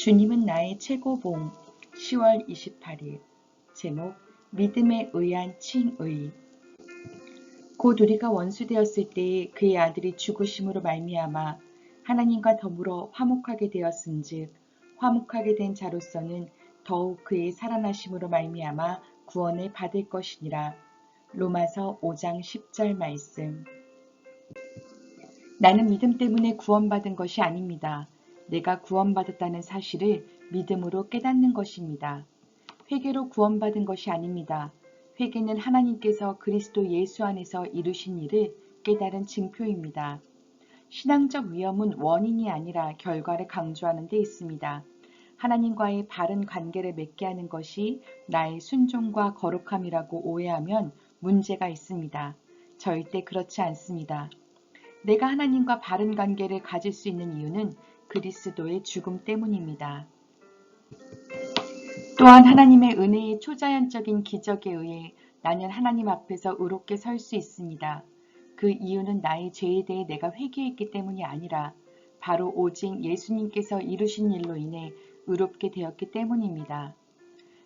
주님은 나의 최고봉 10월 28일 제목 믿음에 의한 칭의 곧 우리가 원수되었을 때에 그의 아들이 죽으심으로 말미암아 하나님과 더불어 화목하게 되었은즉 화목하게 된 자로서는 더욱 그의 살아나심으로 말미암아 구원을 받을 것이니라. 로마서 5장 10절 말씀 나는 믿음 때문에 구원받은 것이 아닙니다. 내가 구원받았다는 사실을 믿음으로 깨닫는 것입니다. 회개로 구원받은 것이 아닙니다. 회개는 하나님께서 그리스도 예수 안에서 이루신 일을 깨달은 증표입니다. 신앙적 위험은 원인이 아니라 결과를 강조하는 데 있습니다. 하나님과의 바른 관계를 맺게 하는 것이 나의 순종과 거룩함이라고 오해하면 문제가 있습니다. 절대 그렇지 않습니다. 내가 하나님과 바른 관계를 가질 수 있는 이유는 그리스도의 죽음 때문입니다. 또한 하나님의 은혜의 초자연적인 기적에 의해 나는 하나님 앞에서 의롭게 설 수 있습니다. 그 이유는 나의 죄에 대해 내가 회개했기 때문이 아니라 바로 오직 예수님께서 이루신 일로 인해 의롭게 되었기 때문입니다.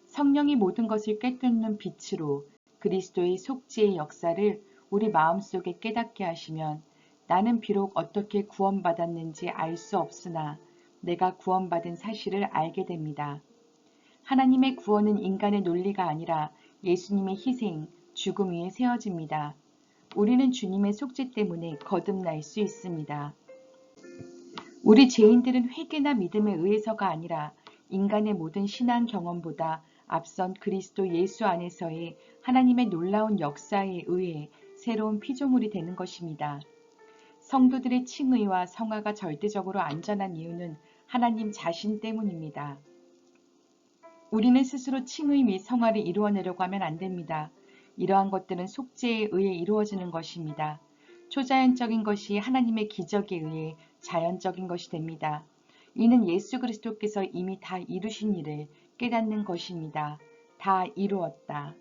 성령이 모든 것을 꿰뚫는 빛으로 그리스도의 속지의 역사를 우리 마음속에 깨닫게 하시면 나는 비록 어떻게 구원받았는지 알 수 없으나 내가 구원받은 사실을 알게 됩니다. 하나님의 구원은 인간의 논리가 아니라 예수님의 희생, 죽음 위에 세워집니다. 우리는 주님의 속죄 때문에 거듭날 수 있습니다. 우리 죄인들은 회개나 믿음에 의해서가 아니라 인간의 모든 신앙 경험보다 앞선 그리스도 예수 안에서의 하나님의 놀라운 역사에 의해 새로운 피조물이 되는 것입니다. 성도들의 칭의와 성화가 절대적으로 안전한 이유는 하나님 자신 때문입니다. 우리는 스스로 칭의 및 성화를 이루어내려고 하면 안 됩니다. 이러한 것들은 속죄에 의해 이루어지는 것입니다. 초자연적인 것이 하나님의 기적에 의해 자연적인 것이 됩니다. 이는 예수 그리스도께서 이미 다 이루신 일을 깨닫는 것입니다. 다 이루었다.